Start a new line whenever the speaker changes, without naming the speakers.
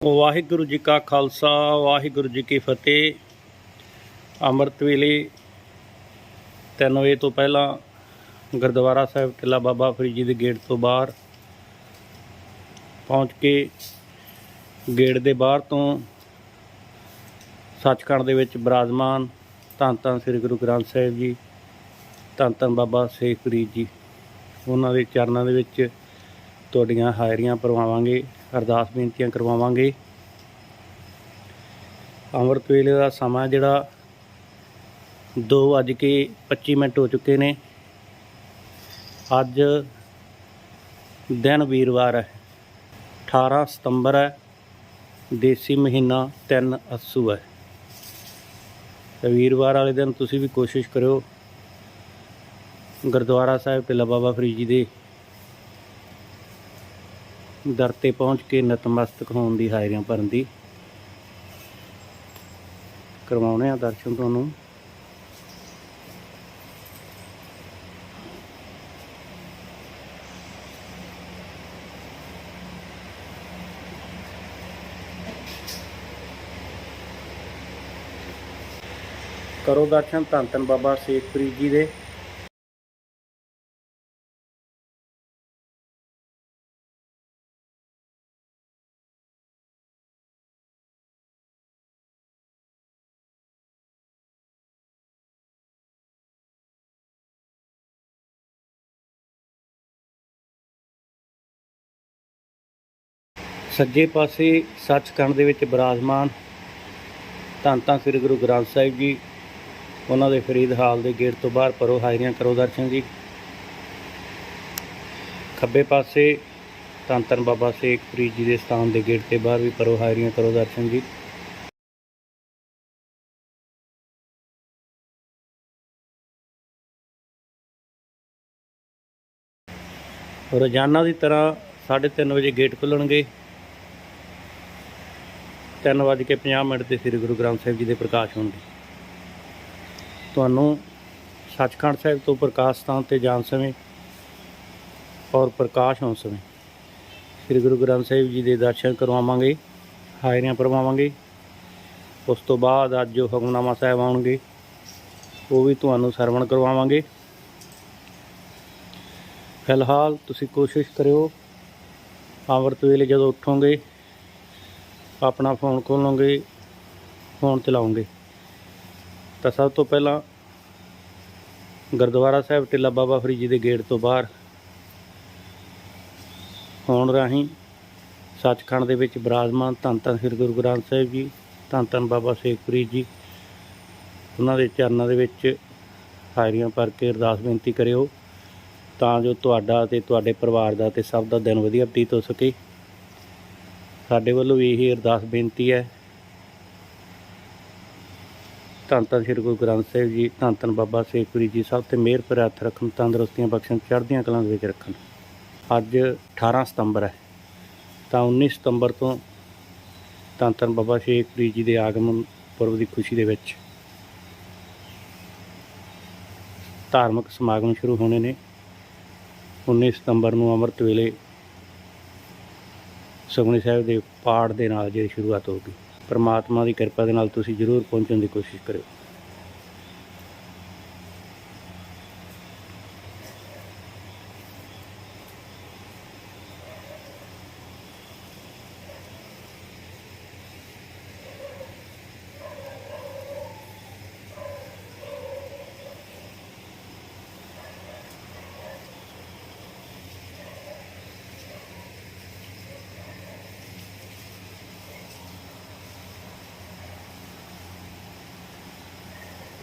ਵਾਹਿਗੁਰੂ ਜੀ ਕਾ ਖਾਲਸਾ, ਵਾਹਿਗੁਰੂ ਜੀ ਕੀ ਫਤਿਹ। ਅੰਮ੍ਰਿਤ ਵੇਲੇ 3 ਵਜੇ ਤੋਂ ਪਹਿਲਾਂ ਗੁਰਦੁਆਰਾ ਸਾਹਿਬ ਟਿੱਲਾ ਬਾਬਾ ਫਰੀਦ ਜੀ ਦੇ ਗੇਟ ਤੋਂ ਬਾਹਰ ਪਹੁੰਚ ਕੇ ਗੇਟ ਦੇ ਬਾਹਰ ਤੋਂ ਸੱਚਖੰਡ ਦੇ ਵਿੱਚ ਬਿਰਾਜਮਾਨ ਧੰਨ ਧੰਨ ਸ੍ਰੀ ਗੁਰੂ ਗ੍ਰੰਥ ਸਾਹਿਬ ਜੀ, ਧੰਨ ਧੰਨ ਬਾਬਾ ਸ਼ੇਖ ਫਰੀਦ ਜੀ। ਉਹਨਾਂ ਦੇ ਚਰਨਾਂ ਦੇ ਵਿੱਚ ਤੁਹਾਡੀਆਂ ਹਾਜ਼ਰੀਆਂ ਭਰਵਾਵਾਂਗੇ। ਅਰਦਾਸ ਬੇਨਤੀਆਂ ਕਰਵਾਵਾਂਗੇ। ਅੰਮ੍ਰਿਤ ਵੇਲੇ ਦਾ ਸਮਾਂ ਜਿਹੜਾ 2:25 ਮਿੰਟ ਹੋ ਚੁੱਕੇ ਨੇ। ਅੱਜ ਦਿਨ ਵੀਰਵਾਰ ਹੈ। 18 ਸਤੰਬਰ ਹੈ। ਦੇਸੀ ਮਹੀਨਾ 3 ਅਸੂ ਹੈ। ਤੇ ਵੀਰਵਾਰ ਵਾਲੇ ਦਿਨ ਤੁਸੀਂ ਵੀ ਕੋਸ਼ਿਸ਼ ਕਰਿਓ ਗੁਰਦੁਆਰਾ ਸਾਹਿਬ ਟਿੱਲਾ ਬਾਬਾ ਫਰੀਦ ਜੀ ਦੇ ਦਰ ਤੇ ਪਹੁੰਚ ਕੇ ਨਤਮਸਤਕ ਹੋਣ ਦੀ ਹਾਜ਼ਰੀਆਂ ਭਰਨ ਦੀ ਕਰਵਾਉਣੇ ਆ ਦਰਸ਼ਨ ਤੁਹਾਨੂੰ। ਕਰੋ ਦਰਸ਼ਨ ਧੰਨ ਧੰਨ ਬਾਬਾ ਸ਼ੇਖ ਫਰੀਦ ਜੀ ਦੇ। ਸੱਜੇ ਪਾਸੇ ਸੱਚਖੰਡ ਦੇ ਵਿੱਚ ਬਿਰਾਜਮਾਨ ਧੰਨ ਧੰਨ ਸ੍ਰੀ ਗੁਰੂ ਗ੍ਰੰਥ ਸਾਹਿਬ ਜੀ, ਉਹਨਾਂ ਦੇ ਫਰੀਦ ਹਾਲ ਦੇ ਗੇਟ ਤੋਂ ਬਾਹਰ ਪਰੋ ਹਾਜ਼ਰੀਆਂ ਕਰੋ ਦਰਸ਼ਨ ਜੀ। ਖੱਬੇ ਪਾਸੇ ਧੰਨ ਧੰਨ ਬਾਬਾ ਸ਼ੇਖ ਫਰੀਦ ਜੀ ਦੇ ਸਥਾਨ ਦੇ ਗੇਟ ਤੇ ਬਾਹਰ ਵੀ ਪਰੋ ਹਾਜ਼ਰੀਆਂ ਕਰੋ ਦਰਸ਼ਨ ਜੀ। ਰੋਜ਼ਾਨਾ ਦੀ ਤਰ੍ਹਾਂ 3:30 ਵਜੇ ਗੇਟ ਖੁੱਲਣਗੇ। 3:50 ਮਿੰਟ ਤੇ ਸ੍ਰੀ ਗੁਰੂ ਗ੍ਰੰਥ ਸਾਹਿਬ ਜੀ ਦੇ ਪ੍ਰਕਾਸ਼ ਹੋਣਗੇ ਤੁਹਾਨੂੰ ਸੱਚਖੰਡ ਸਾਹਿਬ ਤੋਂ ਪ੍ਰਕਾਸ਼ ਸਥਾਨ ਤੇ ਜਾਣ ਸਮੇਂ ਔਰ ਪ੍ਰਕਾਸ਼ ਹੋਣ ਸਮੇਂ ਸ੍ਰੀ ਗੁਰੂ ਗ੍ਰੰਥ ਸਾਹਿਬ ਜੀ ਦੇ ਦਰਸ਼ਨ ਕਰਵਾਵਾਂਗੇ, ਹਾਜ਼ਰੀਆਂ ਭਰਵਾਵਾਂਗੇ। ਉਸ ਤੋਂ ਬਾਅਦ ਅੱਜ ਜੋ ਹੁਕਮਨਾਮਾ ਸਾਹਿਬ ਆਉਣਗੇ, ਉਹ ਵੀ ਤੁਹਾਨੂੰ ਸਰਵਣ ਕਰਵਾਵਾਂਗੇ। ਫਿਲਹਾਲ ਤੁਸੀਂ ਕੋਸ਼ਿਸ਼ ਕਰਿਓ, ਅੰਮ੍ਰਿਤ ਵੇਲੇ ਜਦੋਂ ਉੱਠੋਗੇ ਆਪਣਾ ਫੋਨ ਖੋਲੋਗੇ, ਫੋਨ ਚਲਾਉਂਗੇ। ਤਾਂ ਸਭ ਤੋਂ ਪਹਿਲਾਂ ਗੁਰਦੁਆਰਾ ਸਾਹਿਬ ਟਿੱਲਾ ਬਾਬਾ ਫਰੀਦ ਜੀ ਦੇ ਗੇਟ ਤੋਂ ਬਾਹਰ ਫੋਨ ਰਾਹੀਂ ਸੱਚਖੰਡ ਦੇ ਵਿੱਚ ਬਰਾਜਮਾਨ ਧੰਨ ਧੰਨ ਸ੍ਰੀ ਗੁਰੂ ਗ੍ਰੰਥ ਸਾਹਿਬ ਜੀ, ਧੰਨ ਧੰਨ ਬਾਬਾ ਸ਼ੇਖ ਫਰੀਦ ਜੀ, ਉਹਨਾਂ ਦੇ ਚਰਨਾਂ ਦੇ ਵਿੱਚ ਹਾਜ਼ਰੀਆਂ ਭਰ ਕੇ ਅਰਦਾਸ ਬੇਨਤੀ ਕਰਿਓ ਤਾਂ ਜੋ ਤੁਹਾਡਾ ਤੇ ਤੁਹਾਡੇ ਪਰਿਵਾਰ ਦਾ ਤੇ ਸਭ ਦਾ ਦਿਨ ਵਧੀਆ ਬਤੀਤ ਹੋ ਸਕੇ। ਸਾਡੇ ਵੱਲੋਂ ਵੀ ਇਹੀ ਅਰਦਾਸ ਬੇਨਤੀ ਹੈ। ਧੰਨ ਧੰਨ ਸ੍ਰੀ ਗੁਰੂ ਗ੍ਰੰਥ ਸਾਹਿਬ ਜੀ, ਧੰਨ ਧੰਨ ਬਾਬਾ ਸ਼ੇਖਪੁਰੀ ਜੀ ਸਭ ਤੇ ਮਿਹਰ ਭਰਿਆ ਹੱਥ ਰੱਖਣ, ਤੰਦਰੁਸਤੀਆਂ ਬਖਸ਼ਣ, ਚੜ੍ਹਦੀਆਂ ਕਲਾਂ ਦੇ ਵਿੱਚ ਰੱਖਣ। ਅੱਜ 18 ਸਤੰਬਰ ਹੈ। ਤਾਂ 19 ਸਤੰਬਰ ਤੋਂ ਧੰਨ ਧੰਨ ਬਾਬਾ ਸ਼ੇਖਪੁਰੀ ਜੀ ਦੇ ਆਗਮਨ ਪੁਰਬ ਦੀ ਖੁਸ਼ੀ ਦੇ ਵਿੱਚ ਧਾਰਮਿਕ ਸਮਾਗਮ ਸ਼ੁਰੂ ਹੋਣੇ ਨੇ। 19 ਸਤੰਬਰ ਨੂੰ ਅੰਮ੍ਰਿਤ ਵੇਲੇ ਸੁਖਮਨੀ ਸਾਹਿਬ ਦੇ ਪਾਠ ਦੇ ਨਾਲ ਜਿਹੜੀ ਸ਼ੁਰੂਆਤ ਹੋਊਗੀ ਪਰਮਾਤਮਾ ਦੀ ਕਿਰਪਾ ਦੇ ਨਾਲ ਤੁਸੀਂ ਜ਼ਰੂਰ ਪਹੁੰਚਣ ਦੀ ਕੋਸ਼ਿਸ਼ ਕਰਿਓ।